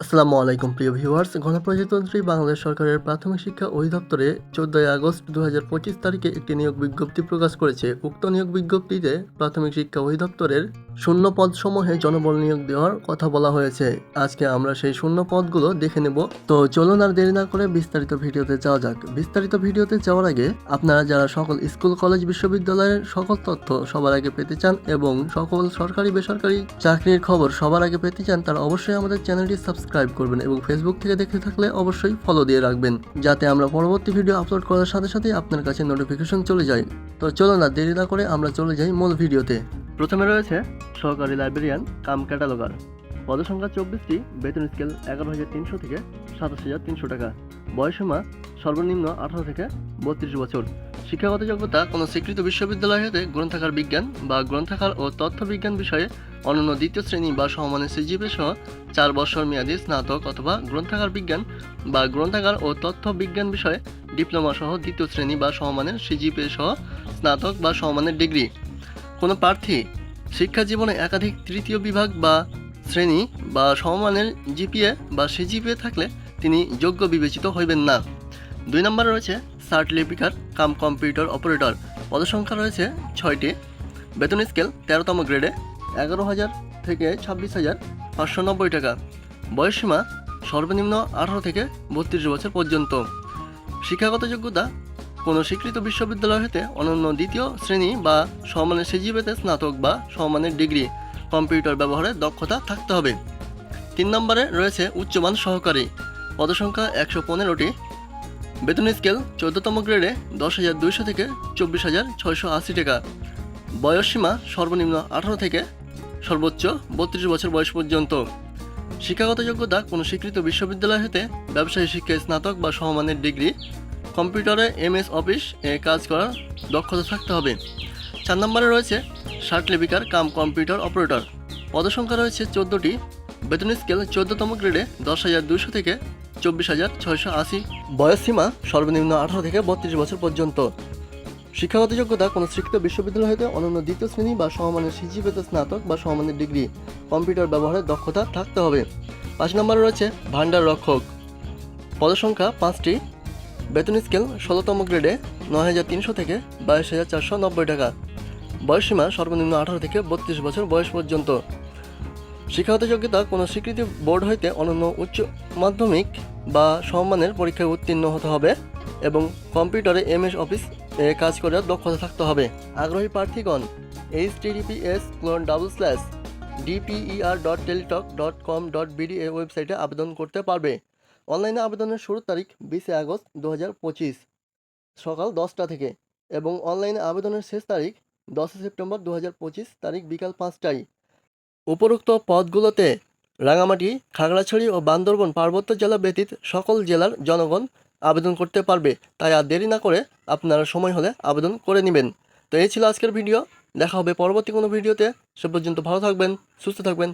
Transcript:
আসসালামু আলাইকুম, প্রিয় ভিউয়ার্স। গণপ্রজাতন্ত্রী বাংলাদেশ সরকারের প্রাথমিক শিক্ষা অধিদপ্তরে চোদ্দই আগস্ট দু হাজার পঁচিশ তারিখে একটি নিয়োগ বিজ্ঞপ্তি প্রকাশ করেছে। উক্ত নিয়োগ বিজ্ঞপ্তিতে প্রাথমিক শিক্ষা অধিদপ্তরের শূন্য পদসমূহে জনবল নিয়োগ দেওয়ার কথা বলা হয়েছে। আজকে আমরা সেই শূন্য পদগুলো দেখে নেব। তো চলুন আর দেরি না করে বিস্তারিত ভিডিওতে যাওয়া যাক। বিস্তারিত ভিডিওতে যাওয়ার আগে আপনারা যারা সকল স্কুল, কলেজ, বিশ্ববিদ্যালয়ের সকল তথ্য সবার আগে পেতে চান এবং সকল সরকারি, বেসরকারি চাকরির খবর সবার আগে পেতে চান, তারা অবশ্যই আমাদের চ্যানেলটি সাবস্ক্রাইব করবেন এবং ফেসবুক থেকে দেখতে থাকলে অবশ্যই ফলো দিয়ে রাখবেন, যাতে আমরা পরবর্তী ভিডিও আপলোড করার সাথে সাথে আপনার কাছে নোটিফিকেশন চলে যায়। তো চলো না দেরি না করে আমরা চলে যাই মূল ভিডিওতে। প্রথমে রয়েছে সহকারী লাইব্রেরিয়ান কাম ক্যাটালগার। পদসংখ্যা চব্বিশটি, বেতন স্কেল এগারো হাজার তিনশো থেকে সাতাশ হাজার তিনশো টাকা। বয়সীমা সর্বনিম্ন আঠারো থেকে বত্রিশ বছর। শিক্ষাগত যোগ্যতা কোনো স্বীকৃত বিশ্ববিদ্যালয় হতে গ্রন্থাগার বিজ্ঞান বা গ্রন্থাগার ও তথ্য বিজ্ঞান বিষয়ে অনন্য দ্বিতীয় শ্রেণি বা সমমানের সিজিপি সহ চার বছর মেয়াদী স্নাতক অথবা গ্রন্থাগার বিজ্ঞান বা গ্রন্থাগার ও তথ্য বিজ্ঞান বিষয়ে ডিপ্লোমা সহ দ্বিতীয় শ্রেণি বা সমমানের সিজিপি সহ স্নাতক বা সমমানের ডিগ্রি। কোনো প্রার্থী শিক্ষা জীবনে একাধিক তৃতীয় বিভাগ বা শ্রেণি বা সমমানের জিপিএ বা সিজিপিএ থাকলে তিনি যোগ্য বিবেচিত হইবেন না। দুই নম্বরে রয়েছে সার্ট লিপিকার কাম কম্পিউটার অপারেটর। পদসংখ্যা রয়েছে ছয়টি। বেতন স্কেল তেরোতম গ্রেডে এগারো হাজার থেকে ছাব্বিশ হাজার পাঁচশো নব্বই টাকা। বয়সসীমা সর্বনিম্ন আঠারো থেকে বত্রিশ বছর পর্যন্ত। শিক্ষাগত যোগ্যতা কোনো স্বীকৃত বিশ্ববিদ্যালয় হতে অনন্য দ্বিতীয় শ্রেণি বা সমানের সিজিপিতে স্নাতক বা সমানের ডিগ্রি, কম্পিউটার ব্যবহারে দক্ষতা থাকতে হবে। তিন নম্বরে রয়েছে উচ্চমান সহকারী। পদসংখ্যা একশো পনেরোটি। বেতন স্কেল চোদ্দতম গ্রেডে দশ হাজার দুইশো থেকে চব্বিশ হাজার ছয়শো আশি টাকা। বয়সসীমা সর্বনিম্ন আঠারো থেকে সর্বোচ্চ বত্রিশ বছর বয়স পর্যন্ত। শিক্ষাগত যোগ্যতা কোনো স্বীকৃত বিশ্ববিদ্যালয় হতে ব্যবসায়ী শিক্ষায় স্নাতক বা সমমানের ডিগ্রি কম্পিউটারে এমএস অফিস এ কাজ করার দক্ষতা থাকতে হবে। চার নম্বরে রয়েছে ষাট লিপিকার কাম কম্পিউটার অপারেটর। পদসংখ্যা রয়েছে চোদ্দোটি। বেতন স্কেল চোদ্দতম গ্রেডে দশ হাজার দুশো থেকে চব্বিশ হাজার ছয়শো আশি। বয়সসীমা সর্বনিম্ন আঠারো থেকে বত্রিশ বছর পর্যন্ত। শিক্ষাগত যোগ্যতা কোনো স্বীকৃত বিশ্ববিদ্যালয় হতে অনন্য দ্বিতীয় শ্রেণি বা সমমানের সিজিপিতে স্নাতক বা সমমানের ডিগ্রি। কম্পিউটার ব্যবহারের দক্ষতা থাকতে হবে। পাঁচ নম্বরে রয়েছে ভান্ডার রক্ষক। পদসংখ্যা পাঁচটি। বেতন স্কেল ষোলোতম গ্রেডে নয় হাজার তিনশো থেকে বাইশ হাজার চারশো নব্বই টাকা। বয়সসীমা সর্বনিম্ন আঠারো থেকে বত্রিশ বছর বয়স পর্যন্ত। শিক্ষাগত যোগ্যতা কোনো স্বীকৃতি বোর্ড হইতে অনন্য উচ্চ মাধ্যমিক বা সম্মানের পরীক্ষায় উত্তীর্ণ হতে হবে এবং কম্পিউটারে এমএস অফিস এ কাজ করার দক্ষতা থাকতে হবে। আগ্রহী প্রার্থীগণ, H TTPS colon double slash DPER dot Teletalk dot com dot BD ওয়েবসাইটে আবেদন করতে পারবে। অনলাইনে আবেদনের শুরুর তারিখ বিশে আগস্ট দু হাজার পঁচিশ, সকাল দশটা থেকে এবং অনলাইনে আবেদনের শেষ তারিখ দশই সেপ্টেম্বর দু হাজার পঁচিশ, তারিখ বিকাল পাঁচটায়। উপরোক্ত পদগুলোতে রাঙামাটি, খাগড়াছড়ি ও বান্দরবন পার্বত্য জেলা ব্যতীত সকল জেলার জনগণ আবেদন করতে পারবে, তাই আর দেরি না করে আপনারা সময় হলে আবেদন করে নেবেন। তো এই ছিল আজকের ভিডিও, দেখা হবে পরবর্তী কোনো ভিডিওতে, সে পর্যন্ত ভালো থাকবেন, সুস্থ থাকবেন